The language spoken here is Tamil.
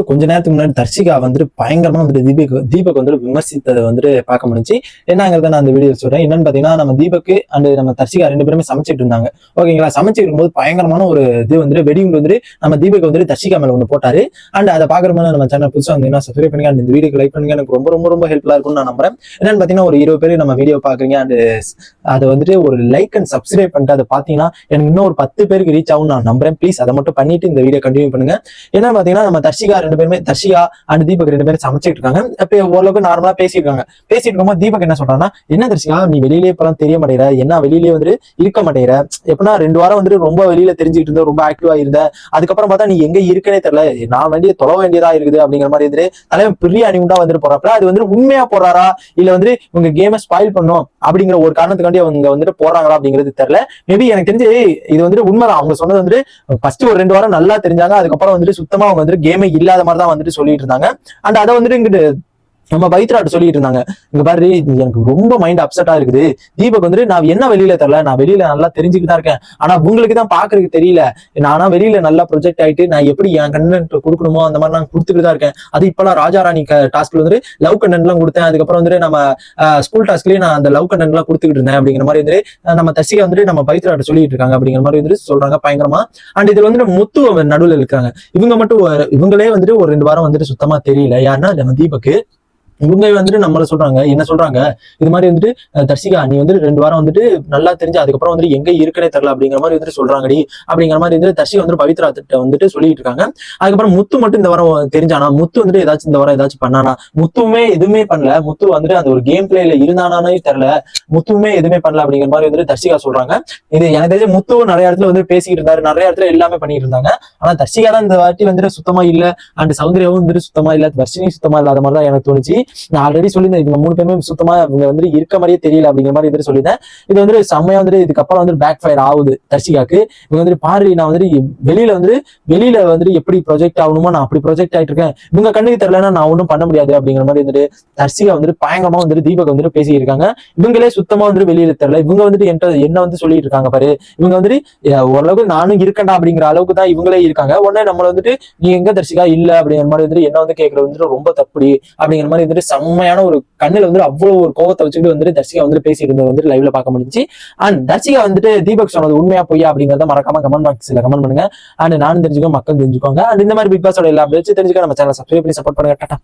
வந்துட்டு கொஞ்ச நேரத்துக்கு முன்னாடி தர்ஷிகா வந்துட்டு பயங்கரமா வந்துட்டு தீபக் தீபக் வந்துட்டு விமர்சித்ததை வந்துட்டு பார்க்க முடிஞ்சு என்னங்கிறத நான் அந்த வீடியோ சொல்றேன். என்னன்னு பாத்தீங்கன்னா நம்ம தீபக் அண்ட் நம்ம தர்ஷிகா ரெண்டு பேருமே சமைச்சிட்டு இருந்தாங்க. ஓகேங்களா சமைச்சிட்டு இருக்கும்போது பயங்கரமான ஒரு இது வந்துட்டு வெடிகுண்டு வந்துட்டு நம்ம தீபக் வந்துட்டு தர்ஷிகா மேல ஒன்று போட்டாரு. அண்ட் அதை பாக்குற மாதிரி நம்ம சேனல் புதுசாக வந்தீங்கன்னா சப்ஸ்கிரைப் பண்ணுங்க. அண்ட் இந்த வீடியோக்கு லைக் பண்ணுங்க. எனக்கு ரொம்ப ரொம்ப ரொம்ப ஹெல்ப்ஃபுல்லா இருக்கும்னு நான் நம்புறேன். என்னன்னு பாத்தீங்கன்னா ஒரு இருபது பேர் நம்ம வீடியோ பாக்குறீங்க அண்ட் அதை வந்துட்டு ஒரு லைக் அண்ட் சப்ஸ்கிரைப் பண்ணிட்டு அதை பாத்தீங்கன்னா எனக்கு இன்னும் ஒரு பத்து பேருக்கு ரீச் ஆகும் நான் நம்புறேன். ப்ளீஸ் அதை மட்டும் பண்ணிட்டு இந்த வீடியோ கண்டினியூ பண்ணுங்க. என்ன பாத்தீங்கன்னா நம்ம தர்ஷிகா ரெண்டு பேருமே தர்ஷியா அண்ட் தீபக் ரெண்டு பேரும் சமைச்சிட்டு இருக்காங்க ஓரளவுக்கு நார்மலா பேசிட்டு இருக்காங்க பேசிட்டு இருக்கும்போது தீபக் என்ன சொல்றான்னா என்ன தர்ஷியா நீ வெளியிலேயே இப்பெல்லாம் தெரிய மாட்டேங்கிற. என்ன வெளியிலேயே வந்து இருக்க மாட்டேங்கிற. எப்படின்னா ரெண்டு வாரம் வந்துட்டு ரொம்ப வெளியில தெரிஞ்சுக்கிட்டு இருந்த ரொம்ப ஆக்டிவா இருந்த. அதுக்கப்புறம் பார்த்தா நீ எங்க இருக்கனே தெரியல. நான் வேண்டிய தொலை வேண்டியதா இருக்குது. அப்படிங்கிற மாதிரி இருந்து தலைவன் பெரிய அணிவுண்டா வந்துட்டு போறாப்ல அது வந்து உண்மையா போறாரா? இல்ல வந்து உங்க கேமை ஸ்பாயில் பண்ணும் அப்படிங்கிற ஒரு காரணத்துக்காண்டி அவங்க வந்துட்டு போறாங்களா அப்படிங்கிறது தெரியல. மேபி எனக்கு தெரிஞ்சு இது வந்துட்டு உண்மைதான். அவங்க சொன்னது வந்துட்டு ஃபர்ஸ்ட் ஒரு ரெண்டு வாரம் நல்லா தெரிஞ்சாங்க. அதுக்கப்புறம் வந்துட்டு சுத்தமா அவங்க வந்துட்டு கேமே இல்லாத மாதிரி தான் வந்துட்டு சொல்லிட்டு இருந்தாங்க. அண்ட் அதை வந்துட்டு இங்கிட்டு நம்ம பைத்ராட்ட சொல்லிட்டு இருந்தாங்க. இங்க பாரு எனக்கு ரொம்ப மைண்ட் அப்செட்டா இருக்குது. தீபக் வந்துட்டு நான் என்ன வெளியில தரல? நான் வெளியில நல்லா தெரிஞ்சுக்கிட்டு தான் இருக்கேன். ஆனா உங்களுக்கு தான் பாக்குறதுக்கு தெரியல. நானா வெளியில நல்லா ப்ரொஜெக்ட் ஆயிட்டு நான் எப்படி என் கண்டென்ட் கொடுக்கணுமோ அந்த மாதிரி நான் கொடுத்துட்டு தான் இருக்கேன். அது இப்பெல்லாம் ராஜா ராணி டாஸ்க்ல வந்துட்டு லவ் கண்டென்ட் எல்லாம் கொடுத்தேன். அதுக்கப்புறம் வந்துட்டு நம்ம ஸ்கூல் டாஸ்க்லயே நான் அந்த லவ் கண்டென்ட் எல்லாம் கொடுத்துக்கிட்டு இருந்தேன் அப்படிங்கிற மாதிரி வந்துட்டு நம்ம தசிகா வந்துட்டு நம்ம பைத்ராட்ட சொல்லிட்டு இருக்காங்க அப்படிங்கிற மாதிரி வந்துட்டு சொல்றாங்க பயங்கரமா. அண்ட் இதுல வந்துட்டு முத்து நடுவில் இருக்காங்க. இவங்க மட்டும் இவங்களே வந்துட்டு ஒரு ரெண்டு வாரம் வந்துட்டு சுத்தமா தெரியல. யாருன்னா நம்ம தீபக்கு. இவங்க வந்துட்டு நம்மள சொல்றாங்க என்ன சொல்றாங்க? இது மாதிரி வந்துட்டு தர்சிகா தர்ஷிகா நீ வந்துட்டு ரெண்டு வாரம் வந்துட்டு நல்லா தெரிஞ்சு அதுக்கப்புறம் வந்துட்டு எங்க இருக்கனே தெரியல அப்படிங்கிற மாதிரி வந்துட்டு சொல்றாங்கடி. அப்படிங்கிற மாதிரி வந்துட்டு தர்ஷிகா வந்துட்டு பவித்ரா திட்ட வந்துட்டு சொல்லிட்டு இருக்காங்க. அதுக்கப்புறம் முத்து மட்டும் இந்த வாரம் தெரிஞ்சானா? முத்து வந்துட்டு ஏதாச்சும் இந்த வாரம் ஏதாச்சும் பண்ணானா? முத்துவுமே எதுவுமே பண்ணல. முத்து வந்துட்டு அந்த ஒரு கேம் பிளேல இருந்தானானே தெரியல. முத்துவுமே எதுவுமே பண்ணல அப்படிங்கிற மாதிரி வந்துட்டு தர்ஷிகா சொல்றாங்க. இது எனக்கு தெரிஞ்ச முத்துவும் நிறைய இடத்துல வந்து பேசிக்கிட்டு இருந்தாரு. நிறைய இடத்துல எல்லாமே பண்ணிட்டு இருந்தாங்க. ஆனா தர்ஷிகா தான் இந்த வாட்டி வந்துட்டு சுத்தமா இல்ல. அண்ட் சௌந்தர்யாவும் வந்துட்டு சுத்தமா இல்ல. வர்ஷினி சுத்தமா இல்லாத மாதிரி தான் எனக்கு தோணுச்சு. நான் ஆல்ரெடி சொல்லியிருந்தேன் இவங்க மூணு பேருமே சுத்தமா இவங்க வந்து இருக்க மாதிரியே தெரியல அப்படிங்கிற மாதிரி வந்துட்டு சொல்லியிருந்தேன். இது வந்து செம்மையா வந்துட்டு இதுக்கப்புறம் வந்து பேக் ஃபயர் ஆகுது தர்ஷிகாக்கு. இவங்க வந்துட்டு பாரு நான் வந்துட்டு வெளியில வந்து வெளியில வந்துட்டு எப்படி ப்ரொஜெக்ட் ஆகணுமோ நான் அப்படி ப்ரொஜெக்ட் ஆயிட்டு இருக்கேன் இவங்க கண்ணுக்கு தெரியலன்னா நான் ஒன்றும் பண்ண முடியாது அப்படிங்கிற மாதிரி வந்துட்டு தர்ஷிகா வந்துட்டு பயங்கரமா வந்துட்டு தீபக் வந்துட்டு பேசியிருக்காங்க. இவங்களே சுத்தமா வந்துட்டு வெளியில தெரியல. இவங்க வந்துட்டு என்கிட்ட என்ன வந்து சொல்லிட்டு இருக்காங்க பாரு. இவங்க வந்துட்டு ஓரளவுக்கு நானும் இருக்கண்டா அப்படிங்கிற அளவுக்கு தான் இவங்களே இருக்காங்க. உடனே நம்மள வந்துட்டு நீ எங்க தர்ஷிகா? இல்ல. அப்படிங்கிற மாதிரி வந்துட்டு என்ன வந்து கேட்கறது வந்துட்டு ரொம்ப தப்பு அப்படிங்கிற மாதிரி வந்துட்டு செம்மையான ஒரு கண்ணுல வந்துட்டு அவ்வளவு ஒரு கோபத்தை வச்சுக்கிட்டு வந்துட்டு தர்ஷிகா வந்துட்டு பேசிட்டு இருந்தது வந்துட்டு லைவ்ல பார்க்க முடிஞ்சு அண்ட் தர்ஷிகா வந்துட்டு தீபக் சொன்னது உண்மையா பொய்யா அப்படிங்கறத மறக்காம கமெண்ட் பாக்ஸ்ல கமெண்ட் பண்ணுங்க. அண்ட் நானும் தெரிஞ்சுக்கோ மக்கள் தெரிஞ்சுக்கோங்க அண்ட் இந்த மாதிரி பிக் பாஸோட எல்லா பேச்சு தெரிஞ்சுக்க நம்ம சேனல் சப்ஸ்கிரைப் பண்ணி சப்போர்ட் பண்ணுங்க. டாட்டா